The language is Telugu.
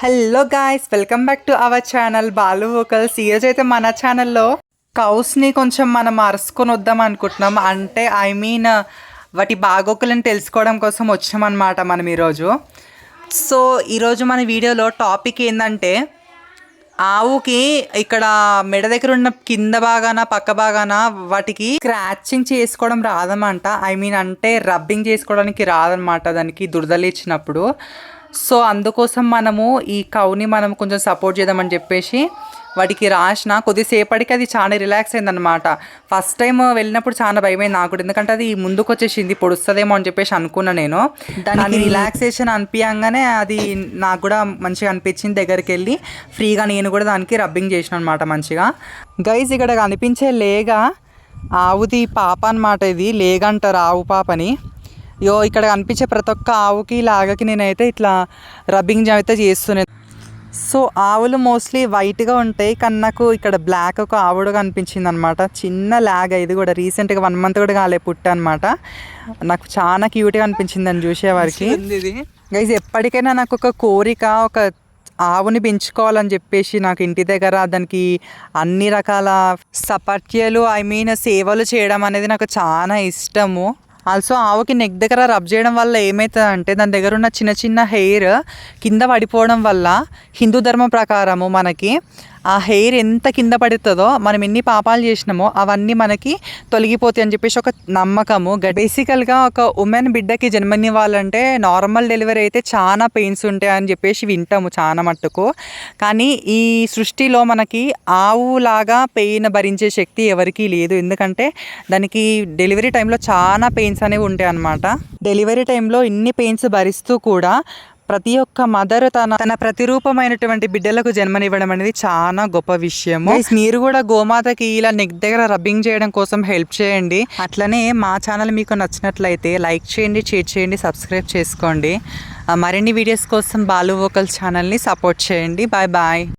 Hello guys welcome back to our channel Balu vocals ఈరోజు అయితే మన ఛానల్లో కౌస్ని కొంచెం మనం అరుసుకొని వద్దాం అనుకుంటున్నాం. అంటే ఐ మీన్ వాటి బాగోకులను తెలుసుకోవడం కోసం వచ్చామన్నమాట మనం ఈరోజు సో ఈరోజు మన వీడియోలో టాపిక్ ఏంటంటే ఆవుకి ఇక్కడ మెడ దగ్గర ఉన్న కింద భాగాన పక్క భాగాన వాటికి స్క్రాచింగ్ చేసుకోవడం రాదన్నమాట. ఐ మీన్ అంటే రబ్బింగ్ చేసుకోవడానికి రాదనమాట దానికి దురదలిచ్చినప్పుడు సో అందుకోసం మనము ఈ కౌని మనం కొంచెం సపోర్ట్ చేద్దామని చెప్పేసి వాటికి రాసిన కొద్దిసేపటికి అది చాలా రిలాక్స్ అయిందనమాట ఫస్ట్ టైం వెళ్ళినప్పుడు చాలా భయమైంది నాకు కూడా. ఎందుకంటే అది ముందుకు వచ్చేసింది పొడుస్తుందేమో అని చెప్పేసి అనుకున్నా నేను. దానికి రిలాక్సేషన్ అనిపించగానే అది నాకు కూడా మంచిగా అనిపించింది దగ్గరికి వెళ్ళి. ఫ్రీగా నేను కూడా దానికి రబ్బింగ్ చేసిన అనమాట మంచిగా. గైజ్ ఇక్కడ కనిపించే లేగా ఆవుది పాప అనమాట ఇది. లేగ అంటారు ఆవు పాపని. యో ఇక్కడ కనిపించే ప్రతి ఒక్క ఆవుకి లాగకి నేనైతే ఇట్లా రబ్బింగ్ అయితే చేస్తున్నాను సో ఆవులు మోస్ట్లీ వైట్గా ఉంటాయి కానీ నాకు ఇక్కడ బ్లాక్ ఒక ఆవుడు కనిపించింది అనమాట చిన్న లాగ్ ఇది కూడా రీసెంట్గా వన్ మంత్ కూడా కాలే పుట్ట అనమాట నాకు చాలా క్యూట్గా అనిపించింది అని చూసేవారికి గైజ్ ఎప్పటికైనా నాకు ఒక కోరిక ఒక ఆవుని పెంచుకోవాలని చెప్పేసి నాకు ఇంటి దగ్గర దానికి అన్ని రకాల సపర్ట్యలు ఐ మీన్ సేవలు చేయడం అనేది నాకు చాలా ఇష్టము. ఆల్సో ఆవుకి నెక్ దగ్గర రబ్ చేయడం వల్ల ఏమవుతుంది అంటే దాని దగ్గర ఉన్న చిన్న చిన్న హెయిర్ కింద పడిపోవడం వల్ల హిందూ ధర్మం ప్రకారము మనకి ఆ హెయిర్ ఎంత కింద పడుతుందో మనం ఎన్ని పాపాలు చేసినామో అవన్నీ మనకి తొలగిపోతాయి అని చెప్పేసి ఒక నమ్మకము. బేసికల్గా ఒక ఉమెన్ బిడ్డకి జన్మనివ్వాలంటే నార్మల్ డెలివరీ అయితే చాలా పెయిన్స్ ఉంటాయి అని చెప్పేసి వింటాము చాలా మట్టుకు. కానీ ఈ సృష్టిలో మనకి ఆవులాగా పెయిన్ భరించే శక్తి ఎవరికీ లేదు. ఎందుకంటే దానికి డెలివరీ టైంలో చాలా పెయిన్స్ అనేవి ఉంటాయి అన్నమాట. డెలివరీ టైంలో ఇన్ని పెయిన్స్ భరిస్తూ కూడా ప్రతి ఒక్క మదర్ తన తన ప్రతిరూపమైనటువంటి బిడ్డలకు జన్మనివ్వడం అనేది చాలా గొప్ప విషయము. Guys, మీరు కూడా గోమాతకి ఇలా నెక్ దగ్గర రబ్బింగ్ చేయడం కోసం హెల్ప్ చేయండి. అట్లనే మా ఛానల్ మీకు నచ్చినట్లయితే లైక్ చేయండి షేర్ చేయండి సబ్స్క్రైబ్ చేసుకోండి. మరిన్ని వీడియోస్ కోసం బాలు వోకల్ ఛానల్ని సపోర్ట్ చేయండి. Bye bye